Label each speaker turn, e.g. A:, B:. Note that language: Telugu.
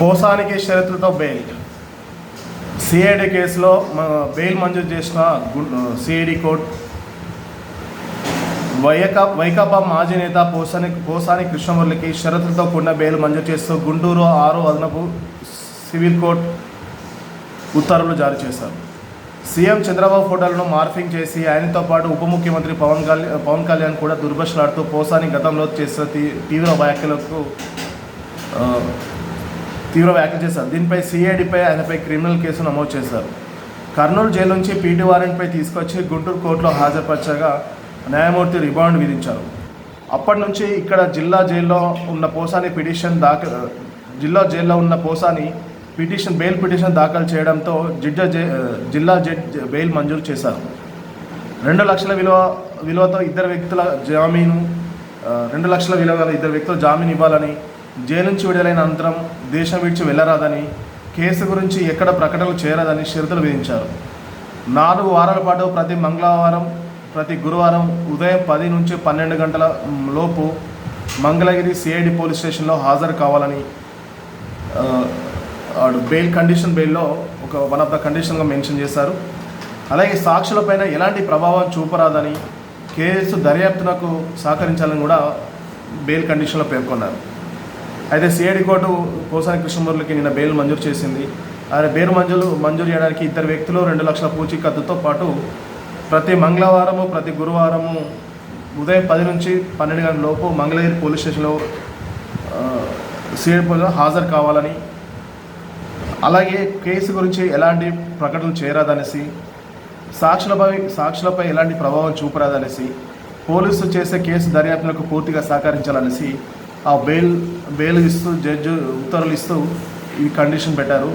A: పోసానికి షరతులతో బెయిల్. సిఐడి కేసులో బెయిల్ మంజూరు చేసిన సిఐడి కోర్టు. వైకా వైకాపా మాజీ నేత పోసాని పోసాని కృష్ణమురళికి షరతులతో కూడిన బెయిల్ మంజూరు చేస్తూ గుంటూరు ఆరు అదనపు సివిల్ కోర్టు ఉత్తర్వులు జారీ చేశారు. సీఎం చంద్రబాబు ఫోటోలను మార్ఫింగ్ చేసి ఆయనతో పాటు ఉప ముఖ్యమంత్రి పవన్ కళ్యాణ్ పవన్ కళ్యాణ్ కూడా దుర్భషలాడుతూ పోసాని గతంలో చేసిన తీవ్ర వ్యాఖ్యలకు తీవ్ర వ్యాఖ్యలు చేశారు. దీనిపై సిఐడిపై ఆయనపై క్రిమినల్ కేసు నమోదు చేశారు. కర్నూలు జైలు నుంచి పీటీ వారెంట్పై తీసుకొచ్చి గుంటూరు కోర్టులో హాజరుపరచగా న్యాయమూర్తి రిమాండ్ విధించారు. అప్పటి నుంచి ఇక్కడ జిల్లా జైల్లో ఉన్న పోసాని పిటిషన్ దాఖ జిల్లా జైల్లో ఉన్న పోసాని పిటిషన్ బెయిల్ పిటిషన్ దాఖలు చేయడంతో జిడ్డ జిల్లా జడ్జ్ బెయిల్ మంజూరు చేశారు. రెండు లక్షల విలువ విలువతో ఇద్దరు వ్యక్తుల జామీను రెండు లక్షల విలువ గల ఇద్దరు వ్యక్తులు జామీన్ ఇవ్వాలని జైలు నుంచి విడుదలైన అనంతరం దేశం విడిచి వెళ్ళరాదని కేసు గురించి ఎక్కడ ప్రకటనలు చేయరాదని షరతులు విధించారు. నాలుగు వారాల పాటు ప్రతి మంగళవారం ప్రతి గురువారం ఉదయం పది నుంచి పన్నెండు గంటల లోపు మంగళగిరి సిఐడి పోలీస్ స్టేషన్లో హాజరు కావాలని వాడు బెయిల్ కండిషన్ బెయిల్లో ఒక వన్ ఆఫ్ ద కండిషన్గా మెన్షన్ చేశారు. అలాగే సాక్షులపైన ఎలాంటి ప్రభావం చూపరాదని కేసు దర్యాప్తునకు సహకరించాలని కూడా బెయిల్ కండిషన్లో పేర్కొన్నారు. అయితే సిఐడి కోర్టు పోసాని కృష్ణమూర్తికి నిన్న బెయిల్ మంజూరు చేసింది. ఆయన బెయిల్ మంజూరు మంజూరు చేయడానికి ఇద్దరు వ్యక్తులు రెండు లక్షల పూచీకత్తుతో పాటు ప్రతి మంగళవారము ప్రతి గురువారము ఉదయం పది నుంచి పన్నెండు గంటల లోపు మంగళగిరి పోలీస్ స్టేషన్లో సిఐడి పోలీసులో హాజరు కావాలని అలాగే కేసు గురించి ఎలాంటి ప్రకటనలు చేయరాదనేసి సాక్షులపై సాక్షులపై ఎలాంటి ప్రభావం చూపరాదనేసి పోలీసులు చేసే కేసు దర్యాప్తులకు పూర్తిగా సహకరించాలనేసి ఆ బెయిల్ బెయిల్ ఇస్తూ జడ్జి ఉత్తర్వులు ఇస్తూ ఈ కండిషన్ పెట్టారు.